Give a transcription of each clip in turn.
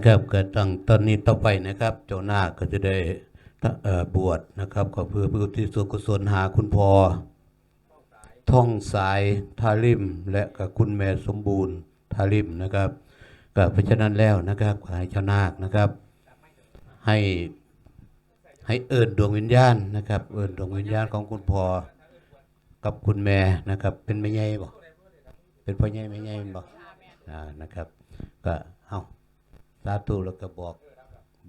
นะครับกิดตั้งตอนนี้ต่อไปนะครับ เจ้านาก็จะได้บวชนะครับก็เพื่อเพื่อที่ส่วนกุศลหาคุณพ่อท่องสายทาริม และกับคุณแม่สมบูรณ์ทาริมนะครับก็เพราะฉะนั้นแล้วนะครับขอให้เจ้านาคนะครับ ให้ให้เอิญดวงวิญญาณนะครับ เอิญดวงวิญญาณของคุณพ่อกับคุณแม่นะครับ เป็นแม่ใหญ่บ่เป็นพ่อใหญ่แม่ใหญ่บอ่านะครับ ก็เอา สาธุแล้วก็บอก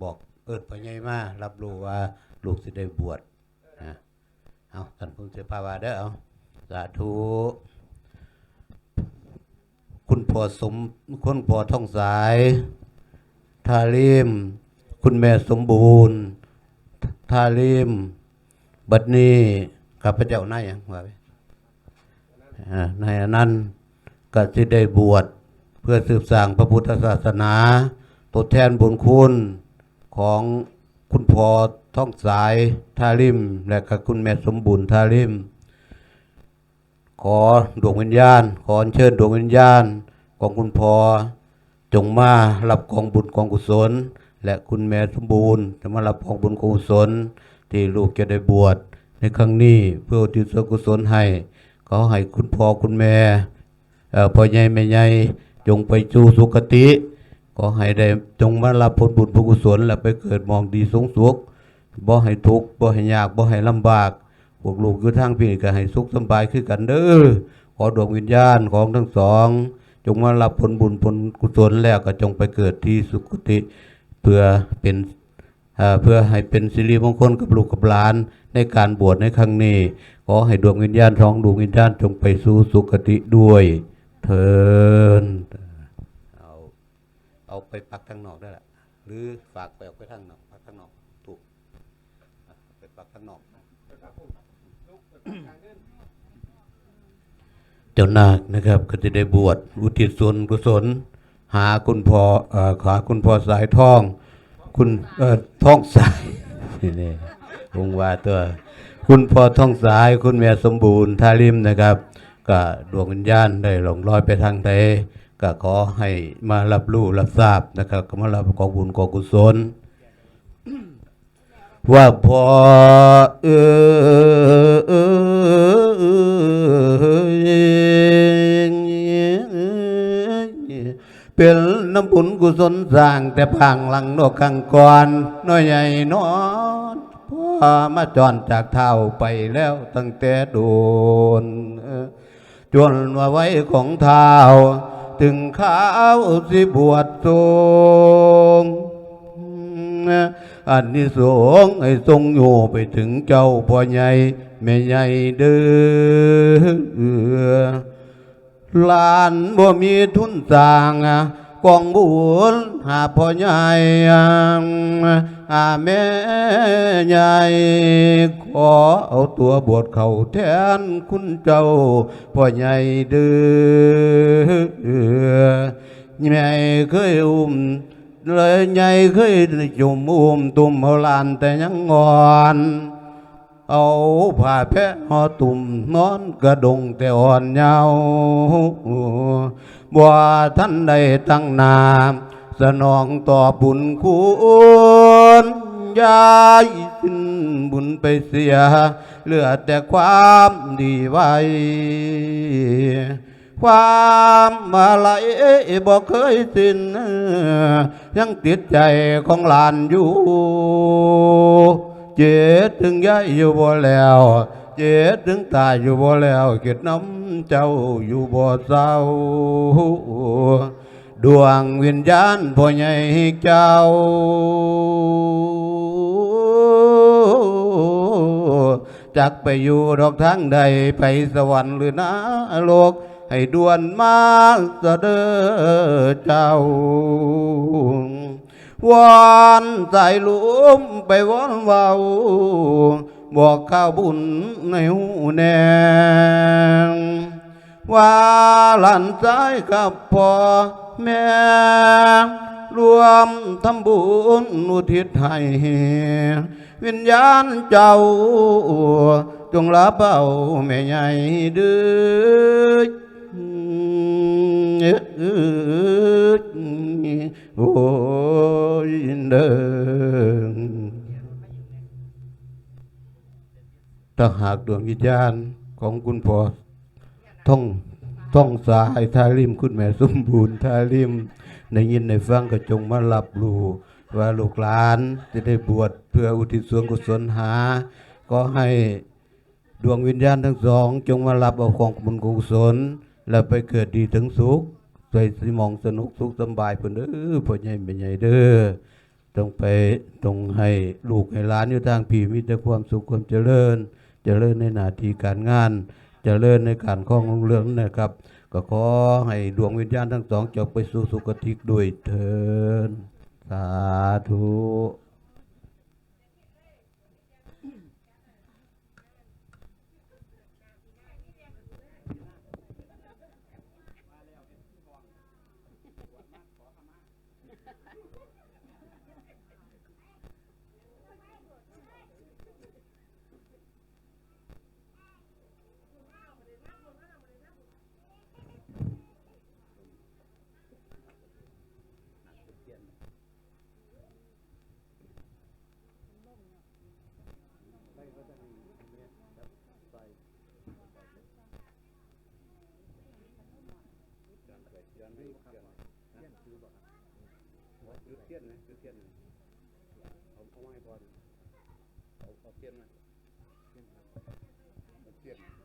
บอกเอิญพ่อใหญ่มารับรู้ว่าลูกสิได้บวชนะเอาท่านผู้เสียภาวาเด้อเอาสาธุคุณพ่อสมคุณพ่อท่องสายทาริมคุณแม่สมบูรณ์ ทาริมบัดนี้ข้าพเจ้านายยังว่าไปนายอนันต์ก็สิได้บวชเพื่อสืบสางพระพุทธศาสนา ทดแทนบุญคุณของคุณพ่อท่องสายทาริม และกับคุณแม่สมบูรณ์ทาริม ขอดวงวิญญาณขออเชิญดวงวิญญาณของคุณพ่อจงมารับกองบุญกองกุศล และคุณแม่สมบูรณ์จะมารับกองบุญกองกุศล ที่ลูกจะได้บวชในครั้งนี้เพื่อทิศส่วนกุศลให้ขอให้คุณพ่อคุณแม่พ่อใหญ่แม่ใหญ่จงไปสู่สุคติ ขอให้ได้จงมารับผลบุญผลกุศลและไปเกิดมองดีสูงสุขบ่ให้ทุกข์บ่ให้ยากบ่ให้ลำบากพวกลูกอยู่ทางพี่ก็ให้สุขสบายคือกันเด้อขอดวงวิญญาณของทั้งสอง จงมารับผลบุญผลกุศลแล้วก็จงไปเกิดที่สุคติเพื่อเป็นเพื่อให้เป็นสิริมงคลกับลูกกับหลานในการบวชในครั้งนี้ ขอให้ดวงวิญญาณท้องดวงวิญญาณจงไปสู่สุคติด้วย เถิน เอาไปปักข้างนอกได้ละหรือฝากไปออกไปข้างนอกปักข้างนอกถูกไปปักข้างนอกเจ้านาคนะครับก็จะได้บวชอุทิศส่วนกุศล หาคุณพ่อเอ่อหาคุณพ่อสายทอง คุณเอ่อท้องสายนี่วงว่าตัว คุณพ่อท้องสาย คุณแม่สมบูรณ์ทาริมนะครับ ก็ดวงวิญญาณได้หลงลอยไปทางใด ก็ขอให้มารับรู้รับทราบนะครับก็มารับกองบุญกองกุศล ว่าพอเออเอเป็นน้ำบุญกุศลสร้างแต่พังหลังนกขังก่อนน้อยใหญ่นอนพอมาจอนจากเท่าไปแล้วตั้งแต่โดนจนว่าไว้ของเท้า ถึงข้าวสิบวชทรงอันนี้สงให้ทรงอยู่ไปถึงเจ้าพ่อใหญ่แม่ใหญ่เด้อลานบ่มีทุนสร้างกองบุญหาพ่อใหญ่ หาแม่ใหญ่ขอเอาตัวบวชเข้าแทนคุณเจ้าพ่อใหญ่เด้อแม่เคยอุ้มเลยใหญ่เคยจุ่มอุ้มตุ่มเอาลานแต่ยังงอนเอาผ้าแพะหอตุ่มนอนกระดงแต่อ่อนเยาว์บ่ท่านได้ตั้งนาม สนองต่อบุญคุณยายสิ้นบุญไปเสีย เหลือแต่ความดีไว้ ความอะไรบอกเคยสิ้น ยังติดใจของหลานอยู่ เจ็ดถึงยายอยู่บ่แล้ว เจ็ดถึงตายอยู่บ่แล้วเกิดน้ำเจ้าอยู่บ่เศร้า ดวงวิญญาณพ่อใหญ่เจ้า จักไปอยู่ดอกทางใดไปสวรรค์หรือนาโลก ให้ด่วนมาเสดอเจ้าวอนสายลุมไปวอนเว้าบอกข้าวบุญในหูแนงว่าหลานสายกับพ่อ แม่รวมทำบุญอุทิศให้วิญญาณเจ้า จงรับเอาแม่ใหญ่เดือเอโอ้ยเดินถ้าหากดวงวิญญาณของคุณพ่อท่อง ท่องสายทาริมคุณแม่สมบูรณ์ทาริมในยินในฟังก็จงมารับรู้ว่าลูกหลานจะได้บวชเพื่ออุทิศส่วนกุศลหา ก็ให้ดวงวิญญาณทั้งสอง จงมารับเอาของบุญกุศล และไปเกิดดีถึงสุขใจสมองสนุกสุขสบายเพิ่นเด้อพ่อใหญ่แม่ใหญ่เด้อต้องไปต้องให้ลูกให้หลานอยู่ทางผีมีแต่ความสุขความเจริญ เจริญในหน้าที่การงาน เจริญในการคล้องเรื่องนะครับ ก็ขอให้ดวงวิญญาณทั้งสองจบไปสู่สุคติด้วยเถินสาธุ เทียนเลยดูเทียนเขาไม่พอเอาเทียนเลยเทียน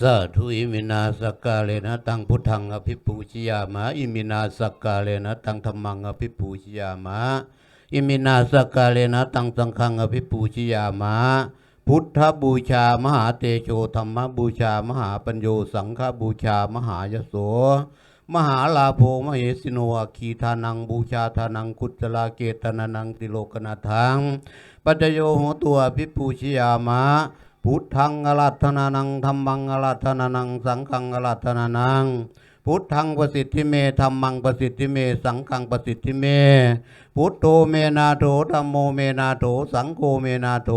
สาธุอิมินาสกกาเลนะตังพุทธังอภิปูชยามะอิมินาสกกาเลนะตังธรรมังอภิปูชยามะอิมินาสกกาเลนะตังสังฆังอภิปูชยามะพุทธบูชามหาเตโชธรรมบูชามหาปัญโยสังฆบูชามหายโส มหาลาโภมเหสิโนอคีทานังบูชาทานังกุศลาเกตนานังติโลกนาทังปัจจโยโหตัวพิปูชยามะ พุทธังอรัตนานังธรรมังอรัตนานัง สังฆังอรัตนานังพุทธังประสิทธิเมธรรมังประสิทธิเม สังฆังประสิทธิเม พุทโธเมนาโถธรรมโมเมนาโถสังโฆเมนาโถ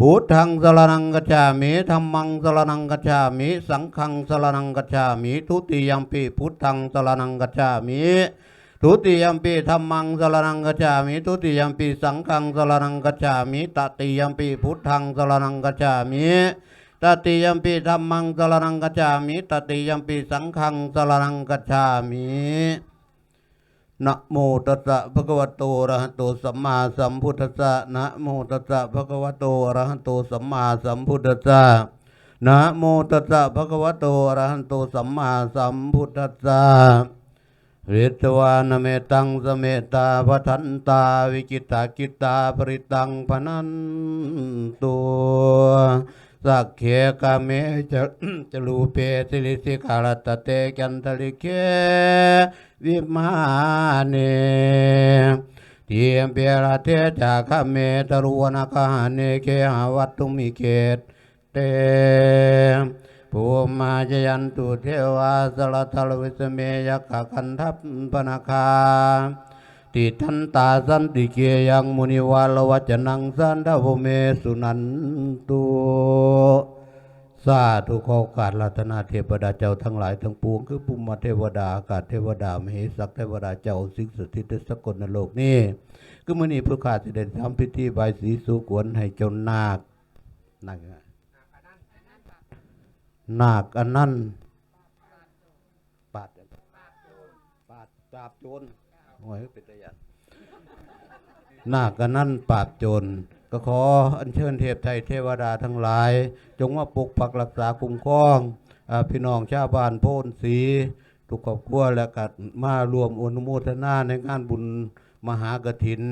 พุทธังสรนังกัจฉามิธรรมังสรนังกัจฉามิ สังฆังสรนังกัจฉามิ ทุติยัมปิพุทธังสรนังกัจฉามิ ทุติยมปีธรรมังสรนังกัจฉามิทุติยมปีสังฆังสรนังกัจฉามิตติยมปีพุทธังสรนังกัจฉามิตติยมปีธรรมังสรนังกัจฉามิตติยมปีสังฆังสรนังกัจฉามินะโมตัสสะภะคะวะโตอะระหะโตสัมมาสัมพุทธัสสะนะโมตัสสะภะคะวะโตอะระหะโตสัมมาสัมพุทธัสสะนะโมตัสสะภะคะวะโตอะระหะโตสัมมาสัมพุทธัสสะ ฤทธวานเมตังสเมตตาปทันตาวิจิตากิตาปริตังพนันตัวสักเขกาเมจะจะลูเปสิลิสิกาลตเตกันทลิเควิมาเนเทียมเปรเทจากเมตรุวนาคาเนเคหาวัตตุมิเกตเต ภูมาจยันตุเทวาสลทลวิสเมยกะคันทัพปนาคาติทันตาสันติเกยังมุนิวาลวัจนังสันดาภเมสุนันตุสาธุขอโอกาสรัตนาเทวดาเจ้าทั้งหลายทั้งปวงคือภูมิเทวดาอากาศเทวดามเหสักเทวดาเจ้าสิ่งสิทธิ์สกลในโลกนี้ก็มือนี้พระข้าจะได้ทำพิธีใบสีสุกวนให้เจ้านาคนาค นาคอันนั้นปาดปาดปราบโจรโอ้ยเป็นตะยันนาคอันนั้นปราบโจรก็ขออัญเชิญเทพไทยเทวดาทั้งหลาย จงมาปกปักรักษาคุ้มครองพี่น้องชาวบ้านโพนสีทุกครอบครัวและกัดมารวมอนุโมทนาในงานบุญมหากถินข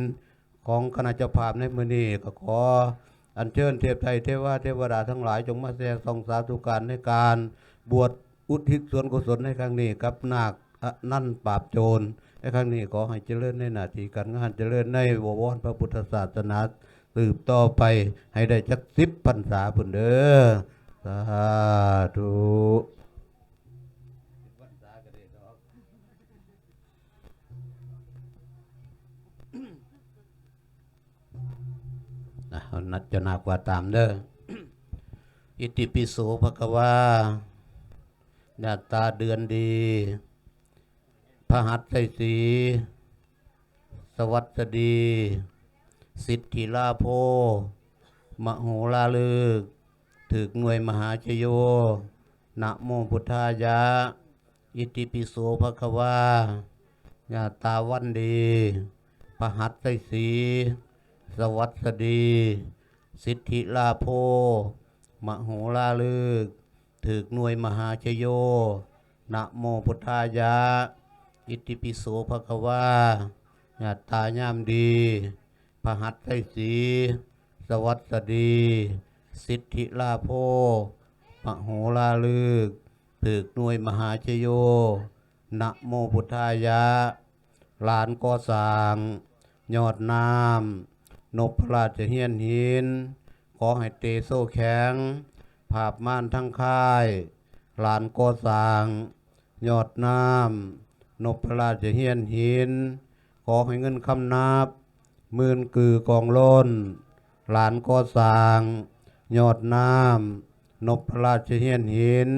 ของคณะเจ้าภาพในมือนี้ก็ขอ อันเชิญเทพไทยเทวาเทวดาทั้งหลายจงมาแสดงทรงสาธุการในการบวชอุทิศส่วนกุศลในครั้งนี้กับนาคนั่นปราบโจรในครั้งนี้ขอให้เจริญในหน้าที่การงานเจริญในวรพระพุทธศาสนาสืบต่อไปให้ได้จักสิบพรรษาพุ่นเด้อสาธุ นะเอานัดเจะนากว่าตามเด้ออิติปิโสภควาหน้าตาเดือนดีพระหัตถ์ไสสี สวัสดี สิทธิลาโพมโหลาลึก ถึกหน่วยมหาชโย นะโมพุทธายะ อิติปิโสภควาหน้าตาวันดีพระหัตถ์ไส สวัสดี สิทธิลาโพมโหลาลึก ถึกหน่วยมหาชโยนะโมพุทธายะ อิติปิโสภควาญาตายามดีพะหัตถ์ไตสี สวัสดี สิทธิลาโพมโหลาลึก ถึกหน่วยมหาชโยนะโมพุทธายะ ลานก่อสร้าง ยอดน้ำ นพพระราชเฮียนหิน ขอให้เตโซแข็ง ภาพม่านทั้งค่าย หลานก่อสาง ยอดน้ำนพพระราชเฮียนหิน ขอให้เงินคำนับมื่นกือกองล้นลานก่อสาง ยอดน้ำนพพระราชเฮียนหิน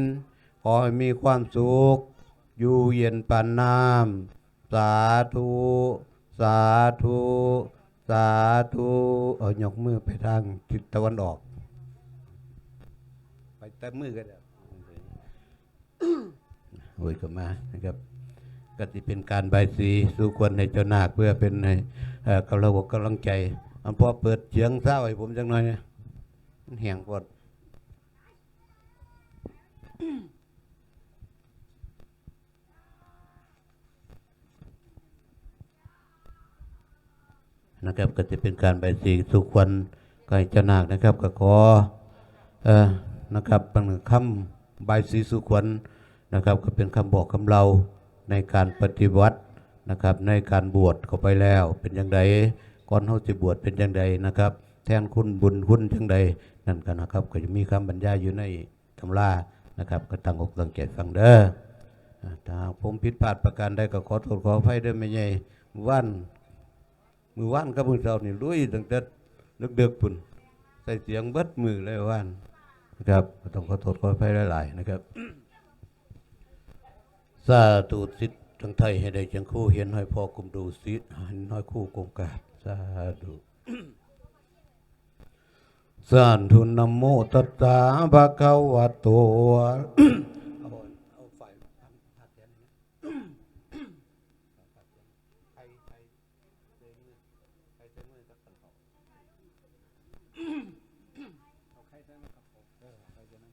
ขอให้มีความสุข อยู่เย็นปานน้ำสาธุ สาธุ สาธุเอายกมือไปทางทิศตะวันออก ไปแต่มือกันแล้วโอ้ยก็มานะครับก็จะเป็นการใบสีสู่ควรในเจ้านาคเพื่อเป็นในกำลังกำลังใจอันพอเปิดเสียงเศร้าให้ผมจังหน่อยเนี่ยแห้งปวด นะครับก็จะเป็นการใบสีสู่ควรก็ให้เจ้านาคนะครับ ก็ขอเอ่อนะครับเป็นคำใบสีสู่ควรนะครับ ก็เป็นคำบอกคำเราในการปฏิบัตินะครับ ในการบวชเข้าไปแล้ว เป็นอย่างไรก่อนเขาจะบวชเป็นอย่างไรนะครับ แทนคุณบุญคุณจังใดนั่นกันนะครับ ก็จะมีคำบรรยายอยู่ในตำรานะครับ ก็ตั้งอกตั้งใจฟังเด้ออ่าถ้าหากผมผิดพลาดประการใดก็ขอโทษขออภัยด้วยไม่ใหญ่วัน มือว่านกับมือเสานี่ลุยตั้งแต่นึกเดือกปุ่นใส่เสียงเบิดมือเลยว่านนะครับต้องขอโทษขออภัยหลายๆนะครับสาธุสิทธิ์ทั้งไทยให้ได้จังคู่เห็นห้อยพ่อกุมดูสิทธิ์เห็นห้อยคู่กงกาบสาธุสาธุนะโมตัสสะภะคะวะโต เอาเอาไฟพันพัดแขนนี่ใครใครเตะมือใครเตะมือกับกันเขาเอาใครเตะมือกับเขาเออใครเตะมือ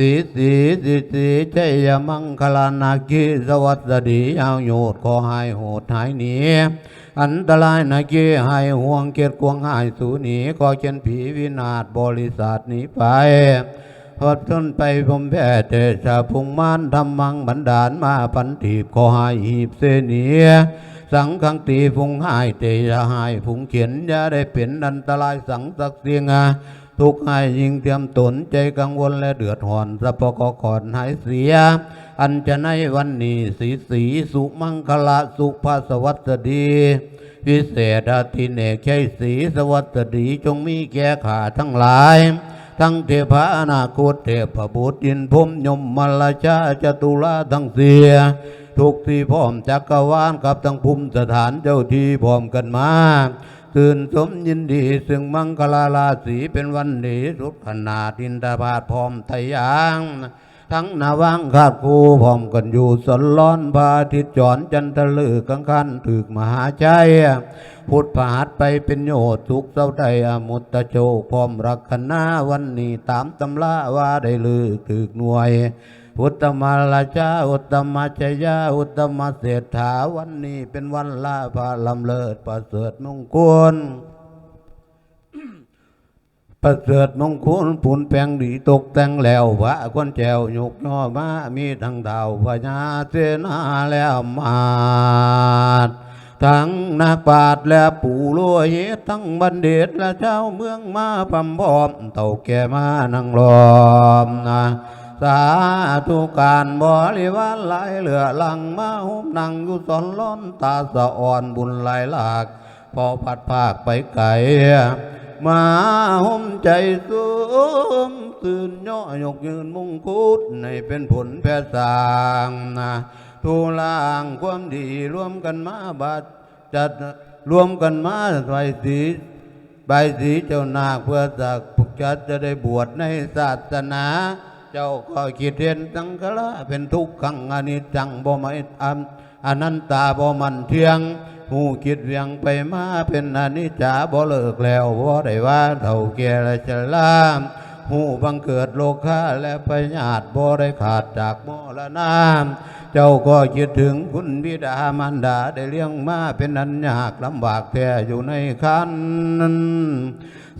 สีสีสีสีชัยมังคลานาคิสวัสดียาโยดขอให้โหดหายหนีอันตรายนาคีให้ห่วงเกียรติกวงหายสูหนีขอเขียนผีวินาศบริษัทนี้ไปพอดต้นไปผมแพ้เตชะพุงมานทำมังบันดาลมาพันทีบขอให้หีบเสนีสังขังตีพุงหายเตยะหายพุงเขียนอย่าได้เป็นอันตรายสังสักเสียงา ทุกข์ให้ยิ่งเตรียมตนใจกังวลและเดือดร้อนสะพกขอนหายเสีย อันจะในวันนี้สีสีสุมังคละสุภาสวัสดีพิเศษอาทิเนกใช่สีสวัสดีจงมีแก่ขาทั้งหลาย ทั้งเทพาอนาคตเทพบุตรอินพรหมยมมลชาจตุลาทั้งเสีย ทุกที่พร้อมจักรวาลกับทั้งภูมิสถานเจ้าที่พร้อมกันมา ตื่นสมยินดีซึ่งมังคลาราศีเป็นวันดีสุดขนาดอินทบาทพร้อมทยางทั้งนาวังขาดคูพร้อมกันอยู่สนร้อนพาทิตจรจันทลือกังคันถึกมหาใจพุทธพหัสไปเป็นโยชน์สุขเศร้าใดอมุตตะโจกพร้อมรักคณาวันนี้ตามตำราว่าได้ลือถึกหน่วย พุทธมาลาชาอุตตมชยาอุตตมเศรษฐาวันนี้เป็นวันลาภาลำเลิศประเสริฐมงคลประเสริฐมงคลผุนแปลงดีตกแต่งแล้วพระควนแจวยกย่อมามีทั้งดาวพญาเสนาแล้วมาดทั้งนักปราชญ์และปู่รวยทั้งบัณฑิตและเจ้าเมืองมาพำพร้อมเต่าแก่มานั่งล้อมนะ สาธุการบริวารหลายเหลือหลังมาหุบนั่งอยู่สอนล้อนตาสะอ่อนบุญหลายหลาก พอพัดภาคไปไกลมาห่มใจสูงตื่นย่อยกยืนมุงคุดในเป็นผลแพทย์สางนะทุลางความดีร่วมกันมาบัดจัดรวมกันมาใบสีใบสีเจ้านาคเพื่อสักพุกจัดจะได้บวชในศาสนา เจ้าก็คิดเห็นสังขละเป็นทุกขังอนิจจังบ่ไม่อันอนันตาบ่มันเที่ยงหูคิดเวียงไปมาเป็นอนิจจาบ่เลิกแล้วบ่ได้ว่าเท่าแก่ละชราหูบังเกิดโลกาและพญาติบ่ได้ขาดจากมรณะเจ้าก็คิดถึงคุณบิดามารดาได้เลี้ยงมาเป็นอันยากลำบากแท้อยู่ในคัน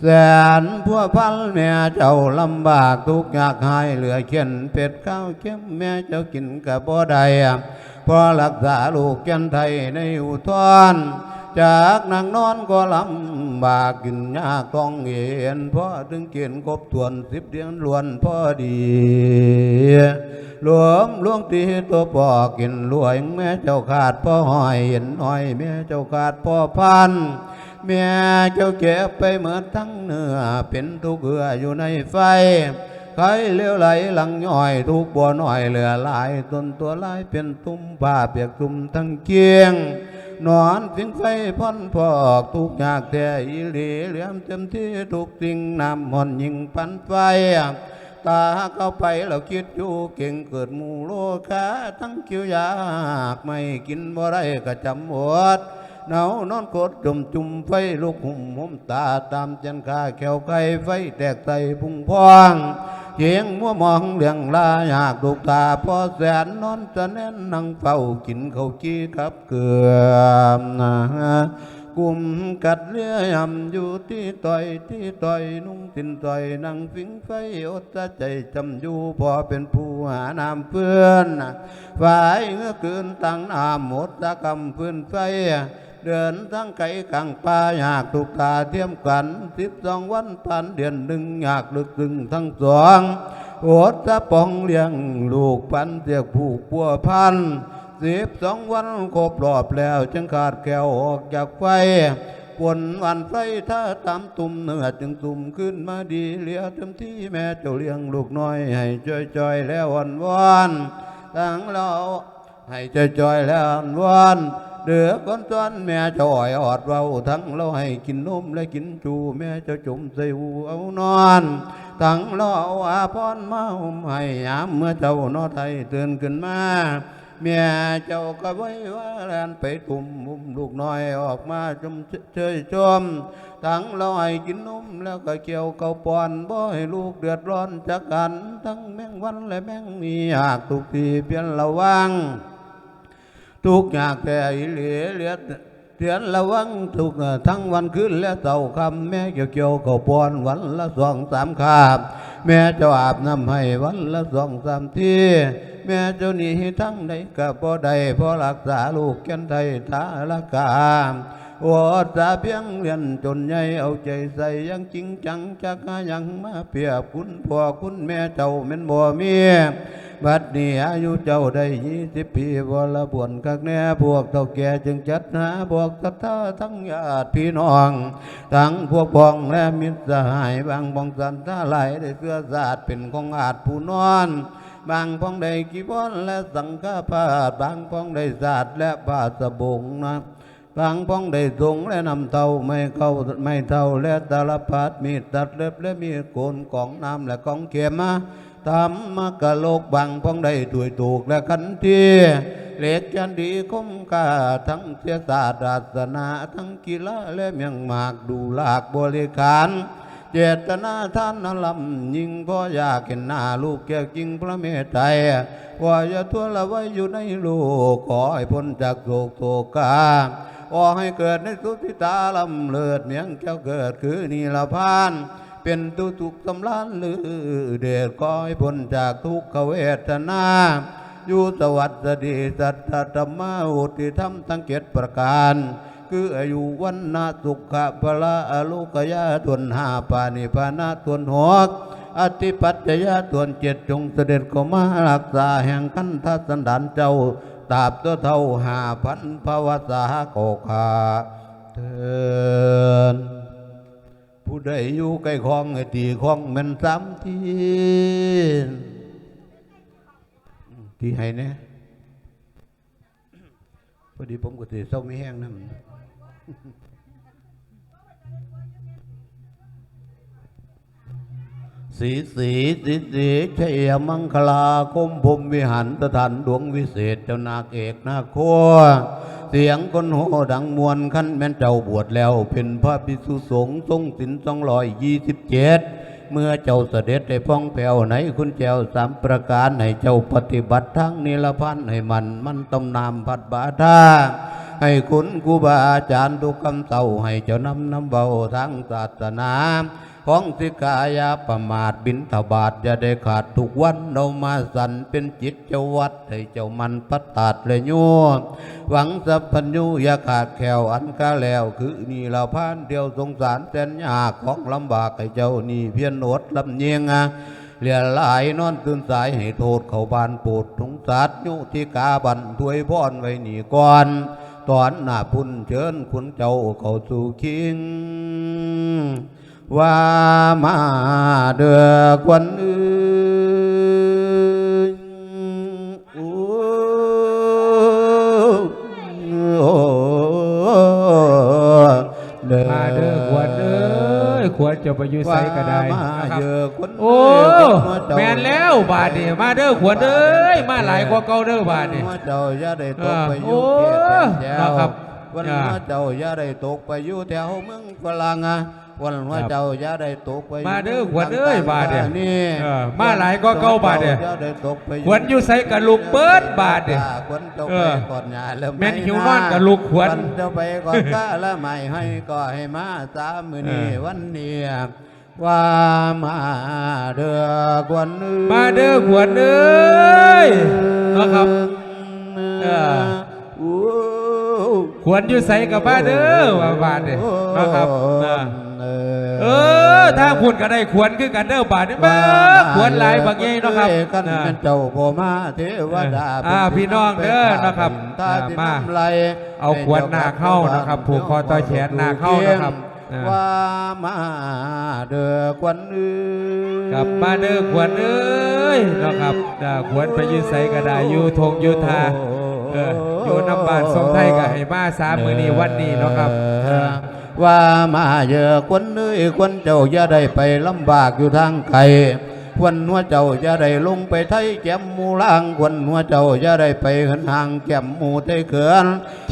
แสนพัวพันแม่เจ้าลำบากทุกข์ยากหายเหลือเขียนเป็ดข้าวเค็มแม่เจ้ากินกับบ่ได้พราะรักษาลูกแก่นไทยในอุทธรจากนางนอนก็ลำบากกินยากต้องเห็นพราะถึงเกณฑ์ครบถวนสิบเดือนล้วนพ่อดีรวมลวงตีตัวปอกินรวยแม่เจ้าขาดพ่อหอยเห็นหอยแม่เจ้าขาดพ่อพัน แม่เจ้าเก็บไปเหมือนทั้งเนื้อเป็นทุกเกืออยู่ในไฟใครเลี้ยวไหลหลังย่อยทุกบัวน้อยเหลือหลายต้นตัวลายเป็นตุ้มผ้าเปียกตุ้มทั้งเกียงนอนฟิงไฟพ่นพอกทุกอยากแต่อีหลีเหลี่ยมเต็มที่ทุกสิ่งนำหอนยิงปันไฟตาเข้าไปเราคิดอยู่เก่งเกิดมูโลกาทั้งคิวยากไม่กินบ่ได้ก็จำหวด หนาวนอนกดจมจุ่มไฟลุกหุ่มหุ่มตาตามจันคาแขวไก่ไฟแตกใส่พุงพองเยียงมัวมองเลี้ยงลาอยากลูกตาพอแสนนอนจะแน่นนั่งเฝ้ากินข้าวกี้กับเกลือนะกุมกัดเลี้ยยำอยู่ที่ต่อยที่ต่อยนุ่งตินต่อยนั่งฟิงไฟอดตะใจจำอยู่พอเป็นผู้หาน้ำเพื่อนฝ่ายเงื่อคืนตั้งน้ำหมดตะกำเพื่อนไฟ เดินทั้งไก่กลางป่าอยากถูกตาเทียมกันสิบสองวันผ่านเดือนหนึ่งอยากลึกตึงทั้งสองโอดจะปองเลี้ยงลูกปันเสียกผูกปัวพันสิบสองวันครบรอบแล้วจึงขาดแก้วออกจากไฟปวนวันไฟถ้าตามตุ่มเนื้อจึงตุ่มขึ้นมาดีเลียเต็มที่แม่เจ้าเลี้ยงลูกน้อยให้จอยๆแล้ววันวานตั้งเราให้จอยจอยๆแล้ววัน เดือก้อนซ้อนแม่จอยอดเว้าทั้งเราให้กินนมและกินจูแม่เจะจุ่มใส่หูเอานอนทั้งเราเอาอาพรมาห่มให้ยามเมื่อเจ้านอไทยตื่นขึ้นมาแม่เจ้าก็ไว้ว่าแลนไปตุ่มมุมลูกน้อยออกมาจมเชยชมทั้งเราให้กินนมแล้วก็เกี่ยวเกาปอนบ่ให้ลูกเดือดร้อนจากกัน ทั้งแมงวันและแมงมีหากทุกทีเปลี่ยนระวัง ทุกอยากแต่อีเหลือเลือเตือนระวังทุกทั้งวันคืนและเต่าคำแม่เกี่ยวเกี่ยวก็ปอนวันละสองสามคาบแม่เจ้าอาบน้ำให้วันละสองสามทีแม่เจ้าหนีทั้งใดกับบ่ใดพอรักษาลูกแก่นไทยทาละกาม วอดสาเพียงเรียนจนใหญ่เอาใจใส่ยังจริงจังจักหายังมาเปียบคุณพ่อคุณแม่เจ้าแม่นบ่เมียบัดนี้อายุเจ้าได้ยี่สิบปีวรบวนกักแน่พวกเท่าแก่จึงจัดหาพวกทัตาทั้งญาติพี่น้องทั้งพวกพ้องและมิตรสหายบางบองสันท่าไหลได้เสื้อสาดเป็นของอาจผู้นอนบางพ้องได้กีบอนและสังฆปาสบางพ้องได้ศาสตร์และผ้าสบงนะ บางพ้องได้ทรงและนำเท่าไม่เข้าไม่เท่าและตาลพัดมีตัดเล็บและมีโกนของน้ำและของเข็มมาทำมากะโลกบางพ้องได้ถวยถูกและคันทีเล็กจันดีคมกาทั้งเสียศาสตร์ศาสนาทั้งกีฬาและเมียงหมากดูลากบริการเจตนาท่านนลำยิ่งพ่ออยากเห็นหน้าลูกแก้วจริงพระเมตไตรว่าอย่าทั่วละไว้อยู่ในลูกขอให้พ้นจากโศกโศกา ขอให้เกิดในสุทิตาลำเลิศเมียงแก้วเกิดคือนิลพาน เป็นตุทุกสำลานลือเดชขอให้พ้นจากทุกขเวทนาอยู่สวัสดีสัตตธรรมาอุติธรรมทั้งเจ็ดประการ คืออายุวันนาสุขะพละอลุกยะตวนหาปานิพานาตวนหกอธิปัจจยะตวนเจ็ดจงเสด็จเข้ามารักษาแห่งคันทัสันดานเจ้า ตาบตัวเท่าหาพันภาวสาโกคาเทินผู้ใดอยู่ใกล้คลองไอ้ตีคลองแมันซ้ำทีที่ให้เนี่ยพอดีผมก็ตีเศร้าไม่แห้งนั่น สีสีสีสีชัยมังคลาคมพรหมวิหันตฐานดวงวิเศษเจ้านาเอกนาโคเสียงคนโหดังมวลขั้นแม่นเจ้าบวชแล้วเป็นพระภิกษุสงฆ์ทรงศีลสองร้อยยี่สิบเจ็ดเมื่อเจ้าเสด็จได้พ้องแผ่วไหนคุณเจ้าสามประการให้เจ้าปฏิบัติทั้งนิรพันธ์ให้มันมันต้มนามพัดบาทาให้คุณครูบาอาจารย์ทุกคำเต่าให้เจ้านำน้ำเบาทางศาสนา ของสิกายาประมาทบินทบาทจะได้ขาดทุกวันเรามาสันเป็นจิตเจวัดให้เจ้ามันพัดตัดเลยโยหวังสัพพัญญูอย่าขาดแขวอันกาแล้ว คือนี่เราพานเดียวสงสารแสนยากของลำบากให้เจ้านี่เพียนอดลำเนียงอะเหลียหลายนอนตื่นสายให้โทษเขาบานปูดทงสาดยุที่กาบันถวยพรไว้นี่ก่อน ตอนหน้าพุ่นเชิญคุณเจ้าเขาสู่คิง ว่ามาเดือกวันอื่นโอ้เด้อมาเด้อขวดเอ้ยขวดจะไปอยู่ไสก็ได้ว่ามานะครับเยอะคนโอ้เยอะคนเจ้าแมนแล้วบาดนี่มาเด้อขวดเอ้ยมาหลายกว่าเก่าเด้อบาดนี่ว่าเจ้าอย่าได้ตกไปอโอ้ยู่เขตแถนะวครับวันอ่าว่าเจ้าอย่าได้ตกไปอยู่แถวเมืองฝรั่งอะ วันว่าเจ้าอย่าได้ตกไปยู่มาเด้อขวดเอ้ยบาดเนี่ยนี่เออมาหลายกว่าเก่าบาดเนี่ยอย่าได้ตกไปขวดอยู่ไสกับลูกเบิดบาดเนี่ยขวัญเจ้าเอไปอก่อนหน้าแล้วแม่นหิวนอนกับลูกขวัญเจ้าไปก่อนก้าแล้วไม่ให้ก็ให้มาสามมือนี้เออวันนี้ว่ามาเด้อขวัญเอ้ยมาเด้อขวดเอ้ยนะครับเออโอ้ขวดอยู่ไสกับมาเด้อว่าบาดนี่นะครับอ่า เออถ้าพูดก็ได้ขวดคือกันเด้อบาดนี่บ้าขวดหลายบางอย่างเนาะครับกันอ่าเป็นเจ้าพ่อมาเทวดาอ่าพี่น้องเด้อนะครับตาอ่าที่มาน้ำไหลเอาขวดหน้าเข้านะครับผูกคอต่อแขนหน้าเข้านะครับอ่าว่ามาเด้อควันเอ้ยกลับมาเด้อขวดเอ้ยเนาะครับอ่าขวดไปอยืนใส่ก็ได้อยู่ทงอยู่ทาเอออยู่น้ำบานทรงไทยก็ให้มาสามมือนี้วันนี้เนาะครับอ่า ว่ามาเยอะคนเอ้ยคนเจ้าอย่าได้ไปลำบากอยู่ทางไกลควันหัวเจ้าอย่าได้ลงไปไทยแก้มมูล่างควันหัวเจ้าอย่าได้ไปหันห่างแก้มมูไทยเขื่อน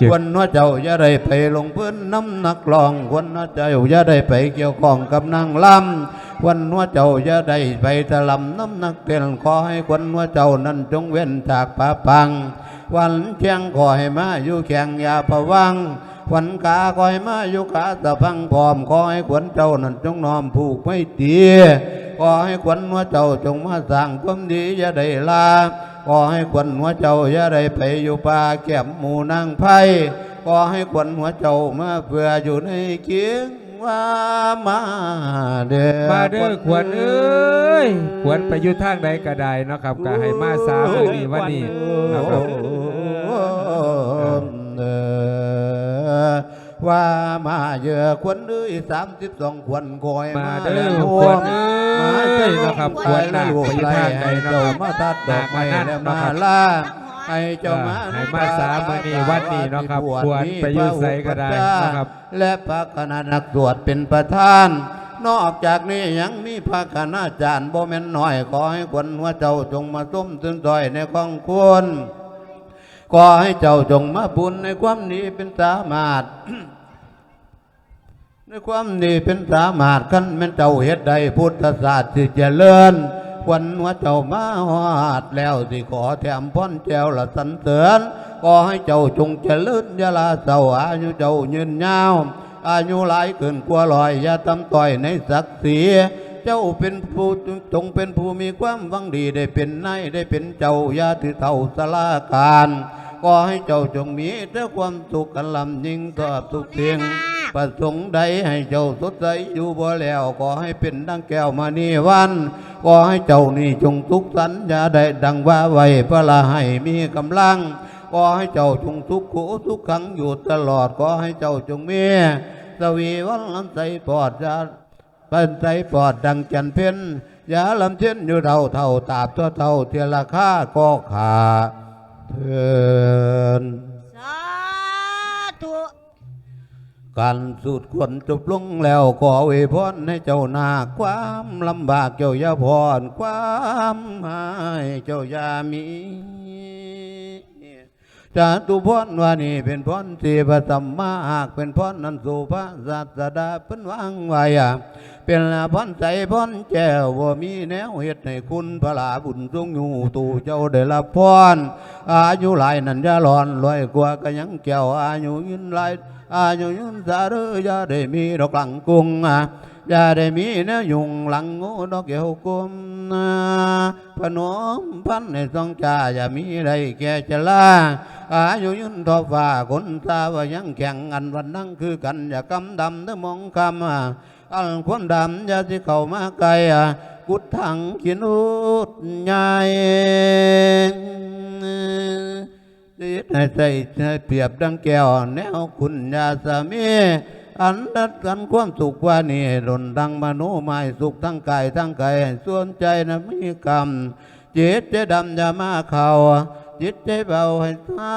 ควันหัวเจ้าอย่าได้ไปลงพื้นน้ำนักลองควันหัวเจ้าอย่าได้ไปเกี่ยวข้องกับนางลำควันหัวเจ้าอย่าได้ไปตะลำน้ำนักเต้นขอให้ควันหัวเจ้านั้นจงเว้นจากป่าปัง วันเชียงขอให้มาอยู่แข่งอยาผวัง วันกาคอยมาอยู่ขาตะพังพร้อมขอให้ขวัญเจ้านั้นจงน้อมผูกไม่ตีขอให้ขวัญหัวเจ้าจงมาสร้างความดีอย่าได้ลาขอให้ขวัญหัวเจ้าอย่าได้ไปอยู่ป่าแก้มหมู่นางไพ่ขก็ให้ควันหัวเจ้ามาเพื่ออยู่ในเคียงว่ามาเด้อมาเด้อขวัญเอ้ยขวัญไปอยู่ทางใดก็ได้เนาะครับก็ให้มาสามมื้อนี้วันนี้นะครับเออ ว่ามาเยอะควันเอ้ยสามสิบสองควันคอยมามาเด้อแล้วขวัญเอ้ยนะครับขวัญหนักลูกไปอยู่ไล่ทางใดให้เนาะเจ้าครับมาตัดดอกไม้หนักมานั่นแล้วเนาะมาครับล่าให้เจ้ามาให้มาสามมื้อนี้วันนี้เนาะครับควรไปอยู่ไสก็ได้นะครับ และพระคณะนักสวดเป็นประธาน นอกจากนี้ยังมีพระคณาจารย์บ่แม่นน้อยขอให้คนหัวเจ้าจงมาส้มตึงต่อยในของควร ขอให้เจ้าจงมาบุญในความนี้เป็นสามารถในความดีเป็นสามารถขันแม่นเจ้าเฮ็ดใดพุทธศาสตร์สิเจริญควันหัวเจ้ามาฮอดแล้วสิขอแถมพ้อนแจวละสันเสริญขอให้เจ้าจงเจริญยาลาเศร้าอายุเจ้ายืนยาวอายุหลายเกินกว่าลอยอย่าตำต่อยในศักดิ์ศรี เจ้าเป็นผู้จงเป็นผู้มีความหวังดีได้เป็นนายได้เป็นเจ้าอย่าถือเท่าสลาการขอให้เจ้าจงมีแต่ความสุขกันลำยิ่งตอบทุกเพียงประสงค์ใดให้เจ้าสดใสอยู่บ่แล้วขอให้เป็นดังแก้วมานีวันขอให้เจ้านี่จงทุกสัญญาได้ดังว่าไว้เพื่อละให้มีกำลังขอให้เจ้าจงทุกขูทุกครั้งอยู่ตลอดขอให้เจ้าจงมีสวีวันลำใจปลอดยาเป็นใจปลอดดังจันเพ็ญอย่าลำเช่นอยู่เท่าเท่าตาบตัวเท่าเทียราคาก็ขาเทินสาธุการสูดควรจบลงแล้วขอเวพรให้เจ้านาความลำบากเจ้าอย่าพรความหายเจ้าอย่ามี จาตุพรวานีเป็นพรที่พระสัมมาหากเป็นพรนั้นสู่พระศาสดาเป็นวางว้อะเป็นละพรใสพรแจวว่ามีแนวเหตุให้คุณพระลาบุญทรงอยู่ตู่เจ้าได้รับพรอายุหลายนันยาหลอนรวยกว่าก็ยังแก้วอายุยืนหลายอายุยืนสารืออย่าได้มีดอกหลังกุงอะ อย่าได้มีเนื้อยุงหลังงูดอกเกี่ยวกุมพนมพันในสองจ่าอย่ามีใดแก่จะลาอายุยืนทอฟ้าคนตาว่ายังแข่งอันวันนั่งคือกันอย่ากำดำเนื้อมองคำอะอันความดำอย่าที่เข้ามาไกลกุดถังขีนุดใหญ่ดีให้ใจให้เปรียบดังแก้วแนวคุณยาสามี อันดัดกันความสุขว่านี่หล่นดังมโนไม้สุขทั้งกายทั้งกายส่วนใจนะมีกรรมจิตใจดำอย่ามาเข้าจิตใจเบาให้สา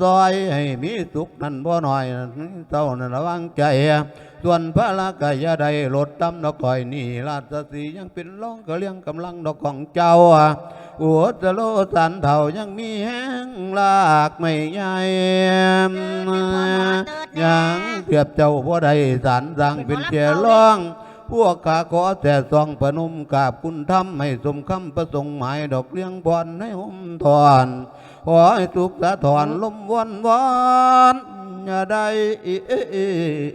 ซอยให้มีสุขนั่นบ่หน่อยเจ้านั่นระวังใจ ส่วนพระละกายใดลดตำนกคอยนี่ราชสียังเป็นร้องก็เลี้ยงกำลังดอกของเจ้าหัวจะโลสันเท่ายังมีแห้งลากไม่ใหญ่ ยังเทียบเจ้าบ่ได้สารสังเป็นเชียร้อง พวกข้าขอแต่ซองประนุมกราบคุณทำให้สมคำประสงค์หมายดอกเลี้ยงบอนให้ห่มทอนขอให้สุขสะถอนลมวันวันอย่าได้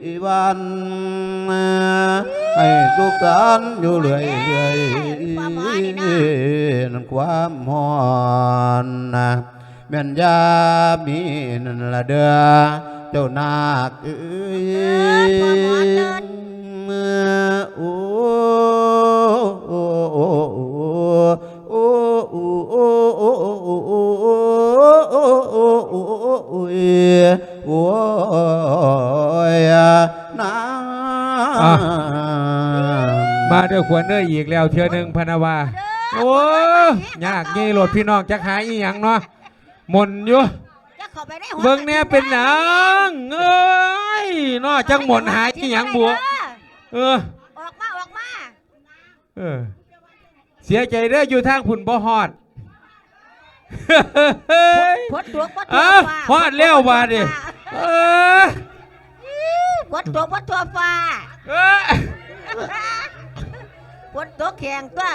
อีวันให้สุขสันต์อยู่เรื่อยเรื่อยนั่นความหอนนะแม่นยามีนั่นละเด้อ เจ้านาคเอ้ยเมื่อโอ้โอ้โอ้โอ้โอ้โอ้โอ้โอ้โอ้โอ้โอ้โอ้โอ้โอ้โอ้ยนาอะมาเด้อขวัญเด้ออีกแล้วเทื่อหนึงพนาวาโอ้ยากงี้โหลดพี่น้องจักหาอีหยังเนาะมนอยู่ เข้าไปในหัวเบิ่งแน่เป็นหนังเอ้ยเนาะจังหมนหายอีหยังบัวเออ ออกมาออกมาเออ เสียใจเด้ออยู่ทางผุนบ่ฮอดเฮ้ยกดตัวกดตัวอ้าวฮอดแล้วบาดดิเออกดตัวกดตัวฟ้าเออกดตัวแข็งตัว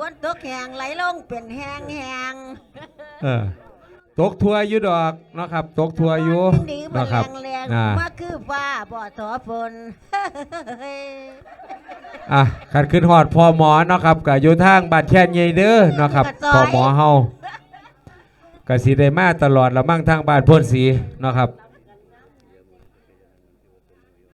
กดตัวแข็งไหลลงเป็นแหงแหงเออ ตกทัวอยู่ดอกเนาะครับตกทัวอยู่ดีมาเนาะแรครับงแรงอ่ามาคือฟ้าบ่อถอฝนอะขัดขึ้นหอดพอหมอเนาะครับกับอยู่ทางบ้านแค่นใหญ่เด้อเนาะครับพอหมอเฮาก็สิได้มาตลอดละมั่งทางบ้านพ่นสีเนาะครับ